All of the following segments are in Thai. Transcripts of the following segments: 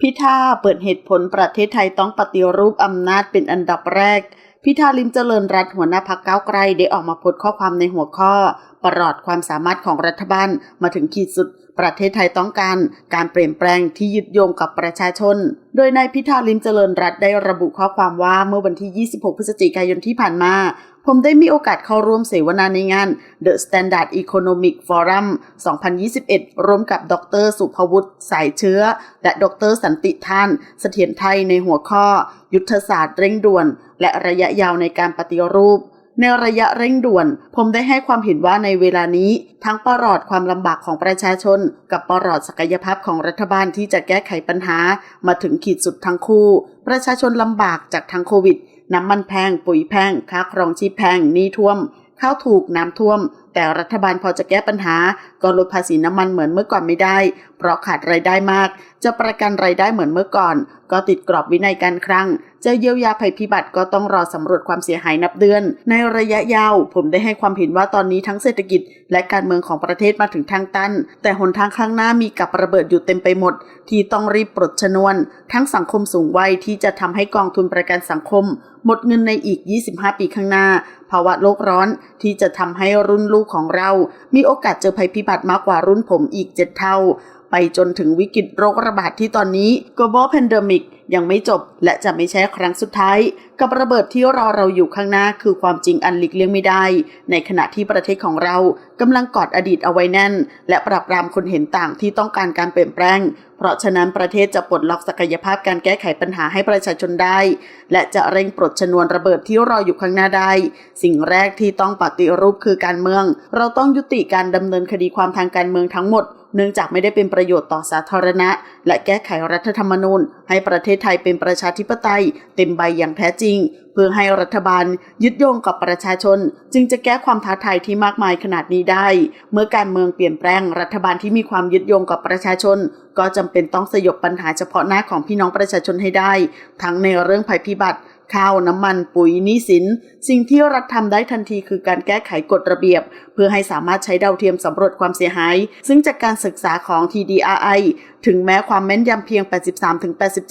พิธาเปิดเหตุผลประเทศไทยต้องปฏิรูปอำนาจเป็นอันดับแรก พิธาลิมเจริญรัตน์หัวหน้าพักเก้าวไกลได้ออกมาโพสต์ข้อความในหัวข้อปลอดความสามารถของรัฐบาลมาถึงขีดสุด ประเทศไทยต้องการการเปลี่ยนแปลงที่ยึดโยงกับประชาชน โดยนายพิธาลิมเจริญรัตได้ระบุข้อความว่าเมื่อวันที่ 26 พฤศจิกายนที่ผ่านมาผมได้มีโอกาสเข้าร่วมเสวนาในงาน The Standard Economic Forum 2021 ร่วมกับดร สุภวุฒิสายเชื้อ และดร สันติท่าน เสถียรไทยในหัวข้อ ยุทธศาสตร์เร่งด่วน และระยะยาวในการปฏิรูป ในระยะเร่งด่วน ผมได้ให้ความเห็นว่าในเวลานี้ ทั้งปลอดความลำบากของประชาชน กับปลอดศักยภาพของรัฐบาลที่จะแก้ไขปัญหา มาถึงขีดสุดทั้งคู่ ประชาชนลำบากจากทั้งโควิด น้ำมันแพง ปุ๋ยแพง ค่าครองชีพแพงหนี้ท่วม ข้าวถูกน้ำท่วม แต่รัฐบาลพอจะแก้ปัญหา ก็ลดภาษีน้ำมันเหมือนเมื่อก่อนไม่ได้ เพราะขาดรายได้มาก จะประกันรายได้เหมือนเมื่อก่อน ก็ติดกรอบวินัยการคลังจะเยียวยาภัยพิบัติก็ต้องรอสำรวจความเสียหายนับเดือน ในระยะยาว ผมได้ให้ความเห็นว่าตอนนี้ทั้งเศรษฐกิจ และการเมืองของประเทศมาถึงทางตัน แต่หนทางข้างหน้ามีกับระเบิดอยู่เต็มไปหมด ที่ต้องรีบปลดชนวน ทั้งสังคมสูงวัยที่จะทำให้กองทุนประกันสังคม หมดเงินในอีก 25 ปีข้างหน้า ภาวะโลกร้อนที่จะทำให้รุ่นลูกของเรา มีโอกาสเจอภัยพิบัติมากกว่ารุ่นผมอีกเจ็ดเท่า ไปจนถึงวิกฤตโรคระบาดที่ตอนนี้ global pandemic ยังไม่จบและจะไม่ใช่ครั้งสุดท้าย กับระเบิดที่รอเราอยู่ข้างหน้าคือความจริงอันหลีกเลี่ยงไม่ได้ ในขณะที่ประเทศของเรากำลังกอดอดีตเอาไว้แน่น และปรับปรามคนเห็นต่างที่ต้องการการเปลี่ยนแปลง เพราะฉะนั้นประเทศจะปลดล็อกศักยภาพการแก้ไขปัญหาให้ประชาชนได้ และจะเร่งปลดชนวนระเบิดที่รออยู่ข้างหน้าได้ สิ่งแรกที่ต้องปฏิรูปคือการเมือง เราต้องยุติการดำเนินคดีความทางการเมืองทั้งหมดเนื่องจากไม่ได้เป็นประโยชน์ต่อสาธารณะ และแก้ไขรัฐธรรมนูญ ให้ประเทศไทยเป็นประชาธิปไตย เต็มใบอย่างแท้จริง เพื่อให้รัฐบาลยึดโยงกับประชาชน จึงจะแก้ความท้าทายที่มากมายขนาดนี้ได้ เมื่อการเมืองเปลี่ยนแปลงรัฐบาลที่มีความยึดโยงกับประชาชน ก็จำเป็นต้องสยบปัญหาเฉพาะหน้าของพี่น้องประชาชนให้ได้ ทั้งในเรื่องภัยพิบัติ ข้าวน้ำมันปุ๋ยนี้สิน สิ่งที่รัฐทำได้ทันทีคือการแก้ไขกฎระเบียบ เพื่อให้สามารถใช้ดาวเทียมสำรวจความเสียหาย ซึ่งจากการศึกษาของ TDRI ถึงแม้ความแม่นยำเพียง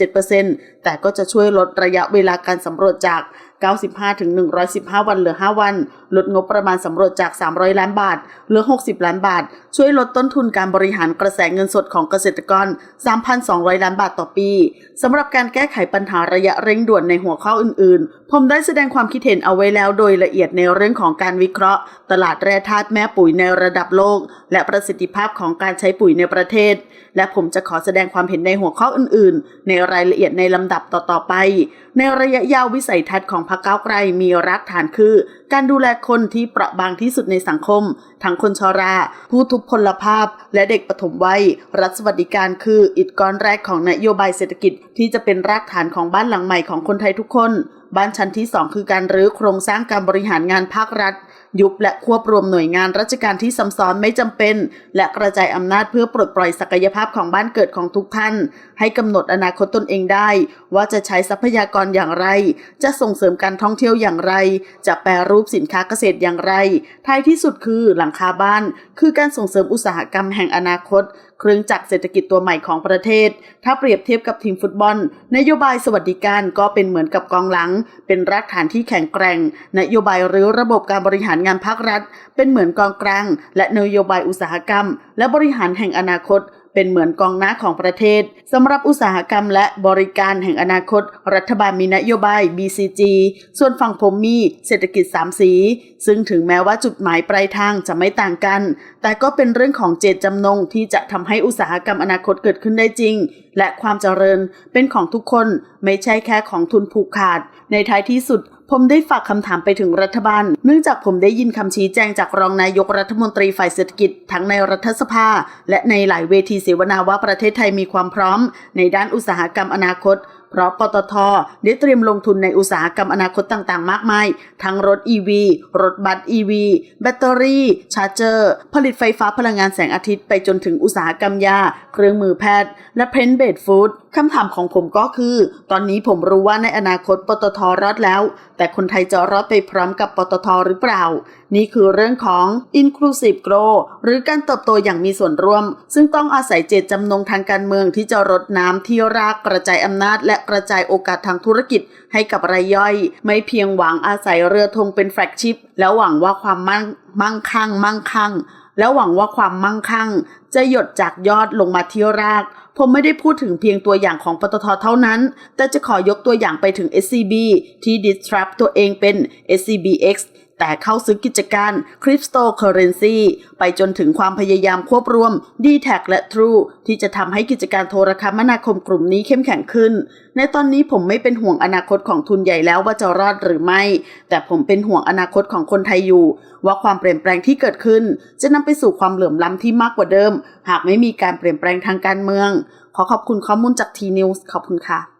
83-87%แต่ก็จะช่วยลดระยะเวลาการสำรวจจาก 95 ถึง 115 วันเหลือ 5 วัน ลดงบประมาณสำรวจจาก 300 ล้านบาท เหลือ 60 ล้านบาท ช่วยลดต้นทุนการบริหารกระแสเงินสดของเกษตรกร 3,200 ล้านบาทต่อปีสำหรับการแก้ไขปัญหาระยะเร่งด่วนในหัวข้ออื่น ๆผมได้แสดงความคิดเห็นเอาไว้แล้วโดยละเอียดในเรื่องของการวิเคราะห์ ตลาดแร่ธาตุแม่ปุ๋ยในระดับโลก และประสิทธิภาพของการใช้ปุ๋ยในประเทศ และผมจะขอแสดงความเห็นในหัวข้ออื่นๆ ในรายละเอียดในลำดับต่อๆไป ในระยะยาววิสัยทัศน์ของพรรคก้าวไกลมีรากฐานคือ การดูแลคนที่เปราะบางที่สุดในสังคม ทั้งคนชรา ผู้ทุพพลภาพ และเด็กปฐมวัย รัฐสวัสดิการคืออิฐก้อนแรกของนโยบายเศรษฐกิจที่จะเป็นรากฐานของบ้านหลังใหม่ของคนไทยทุกคนบ้านชั้นที่ 2 คือการรื้อโครงสร้างการบริหารงานภาครัฐยุบและควบรวมหน่วยงานราชการที่ซ้ำซ้อนไม่จำเป็น และกระจายอำนาจเพื่อปลดปล่อยศักยภาพของบ้านเกิดของทุกท่าน ให้กำหนดอนาคตตนเองได้ ว่าจะใช้ทรัพยากรอย่างไร จะส่งเสริมการท่องเที่ยวอย่างไร จะแปรรูปสินค้าเกษตรอย่างไร ท้ายที่สุดคือหลังคาบ้าน คือการส่งเสริมอุตสาหกรรมแห่งอนาคต เครื่องจักรเศรษฐกิจตัวใหม่ของประเทศ ถ้าเปรียบเทียบกับทีมฟุตบอล นโยบายสวัสดิการก็เป็นเหมือนกับกองหลัง เป็นรากฐานที่แข็งแกร่ง นโยบายหรือระบบการบริหารงานภาครัฐ เป็นเหมือนกองกลาง และนโยบายอุตสาหกรรม และบริหารแห่งอนาคต เป็นเหมือนกองหน้าของประเทศสำหรับอุตสาหกรรม และบริการแห่งอนาคต รัฐบาลมีนโยบาย BCG ส่วนฝั่งผมมีเศรษฐกิจ3สี ซึ่งถึงแม้ว่าจุดหมายปลายทางจะไม่ต่างกัน แต่ก็เป็นเรื่องของเจตจำนงที่จะทำให้อุตสาหกรรมอนาคตเกิดขึ้นได้จริง และความเจริญเป็นของทุกคนไม่ใช่แค่ของทุนผูกขาด ในท้ายที่สุด ผมได้ฝากคำถามไปถึงรัฐบาล เนื่องจากผมได้ยินคำชี้แจงจากรองนายกรัฐมนตรีฝ่ายเศรษฐกิจทั้งในรัฐสภา และในหลายเวทีเสวนาว่าประเทศไทยมีความพร้อม ในด้านอุตสาหกรรมอนาคต เพราะปตทได้เตรียมลงทุนในอุตสาหกรรมอนาคตต่างๆ มากมาย ทั้งรถ EV รถบัส EV แบตเตอรี่ ชาร์เจอร์ ผลิตไฟฟ้าพลังงานแสงอาทิตย์ไปจนถึงอุตสาหกรรมยา เครื่องมือแพทย์ และเพนเบดฟู้ด คำถามของผมก็คือ ตอนนี้ผมรู้ว่าในอนาคตปตทรอดแล้ว แต่คนไทยจะรอดไปพร้อมกับปตทหรือเปล่า นี่คือเรื่องของ inclusive growth หรือการเติบโตอย่างมีส่วนร่วม ซึ่งต้องอาศัยเจตจำนงทางการเมืองที่จะรดน้ำที่รากกระจายอำนาจ และกระจายโอกาสทางธุรกิจให้กับรายย่อย ไม่เพียงหวังอาศัยเรือธงเป็นแฟลกชิพแล้วหวังว่าความมั่งมั่งคั่ง มั่งคั่ง แล้วหวังว่าความมั่งคั่ง จะหยดจากยอดลงมาที่ราก ผมไม่ได้พูดถึงเพียงตัวอย่างของปตทเท่านั้น แต่จะขอยกตัวอย่างไปถึง SCB ที่ disrupt ตัวเองเป็น SCBX แต่เข้าซื้อกิจการ Cryptocurrency ไปจนถึงความพยายามควบรวม d t a c และ True ที่จะทำให้กิจการโทรคมนาคมกลุ่มนี้เข้มแข็งขึ้น ในตอนนี้ผมไม่เป็นห่วงอนาคตของทุนใหญ่แล้วว่าจะรอดหรือไม่ แต่ผมเป็นห่วงอนาคตของคนไทยอยู่ ว่าความเปลี่ยนแปลงที่เกิดขึ้น จะนำไปสู่ความเหลื่อมล้ำที่มากกว่าเดิม หากไม่มีการเปลี่ยนแปลงทางการเมือง ขอขอบคุณข้อมูลจาก T News ขอบคุณค่ะ